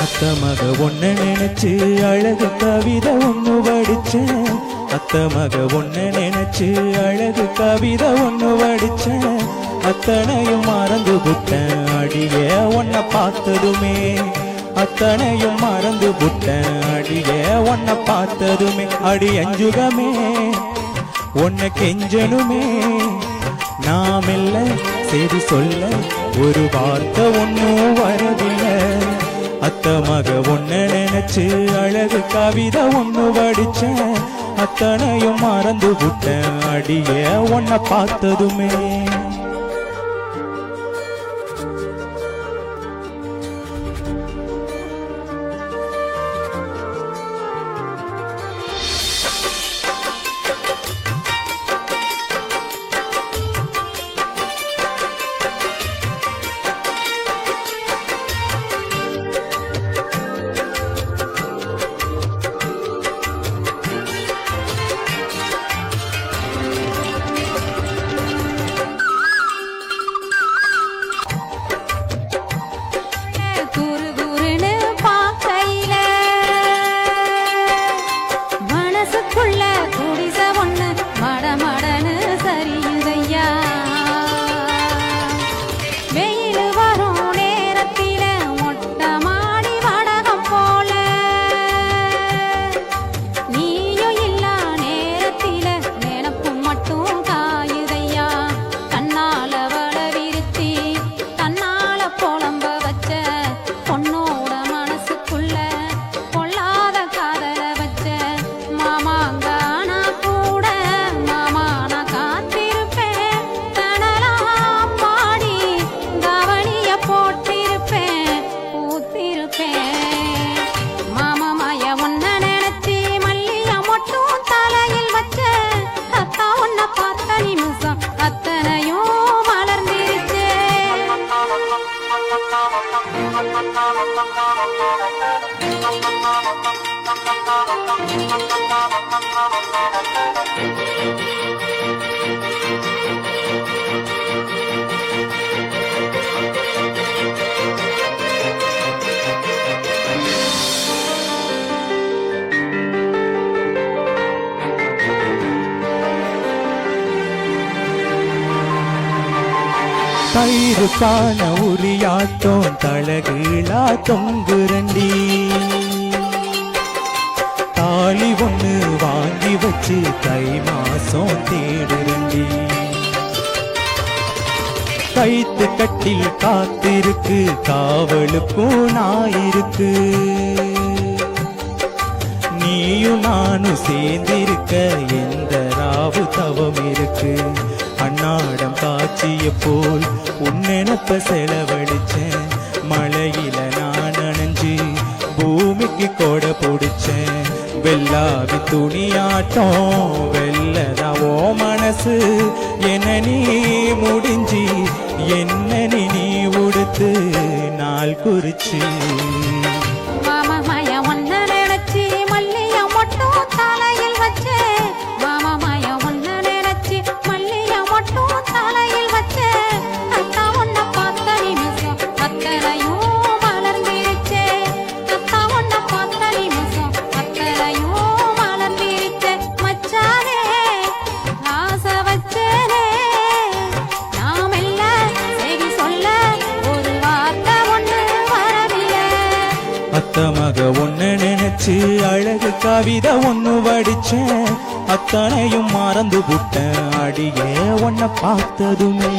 அத்தமக ஒன்ன நினைச்சு அழகு கவிதை ஒண்ணு வடிச்சேன் அத்தமக ஒன்ன நினைச்சு அழகு கவிதை ஒண்ணு வடிச்சேன் அத்தனையும் மறந்து விட்டேன் அடிய ஒன்ன பார்த்ததுமே. அத்தனையும் மறந்து புட்டேன் அடியே உன்னை பார்த்ததுமே அடி அஞ்சுகமே உன்னை கெஞ்சனுமே. நாம் இல்லை செய்தி சொல்ல ஒரு வார்த்தை ஒன்னும் வரவில்லை. அத்த மக ஒன்ன நினைச்சு அழகு கவிதை ஒன்று படிச்சேன் அத்தனையும் மறந்து விட்டேன் அடிய உன்னை பார்த்ததுமே. கயிறுக்கான உரியாட்டம் தலகீழா தொங்குரண்டி தாலி ஒன்று வாங்கி வச்சு தை மாசம் தேடுரண்டி கைத்து கட்டில் காத்திருக்கு காவலுக்கும் நாயிருக்கு நீயும் நானும் சேர்ந்திருக்க எந்த ராவு தவம் இருக்கு. அன்னாடம் காட்சிய போல் உன்னெனப்ப செலவழிச்சேன். மழையில நான் அணைஞ்சு பூமிக்கு கொடை பிடிச்சேன். வெள்ளாவி துணியாட்டம் வெள்ளதாவோ மனசு? என்ன நீ முடிஞ்சி? என்ன நீ உடுத்து? நாள் குறிச்சு அத்த ஒன்று நினைச்சு அழகு கவிதை ஒன்று வடிச்சேன். அத்தனையும் மறந்து விட்டேன். அடியே உன்னை பார்த்ததுமே.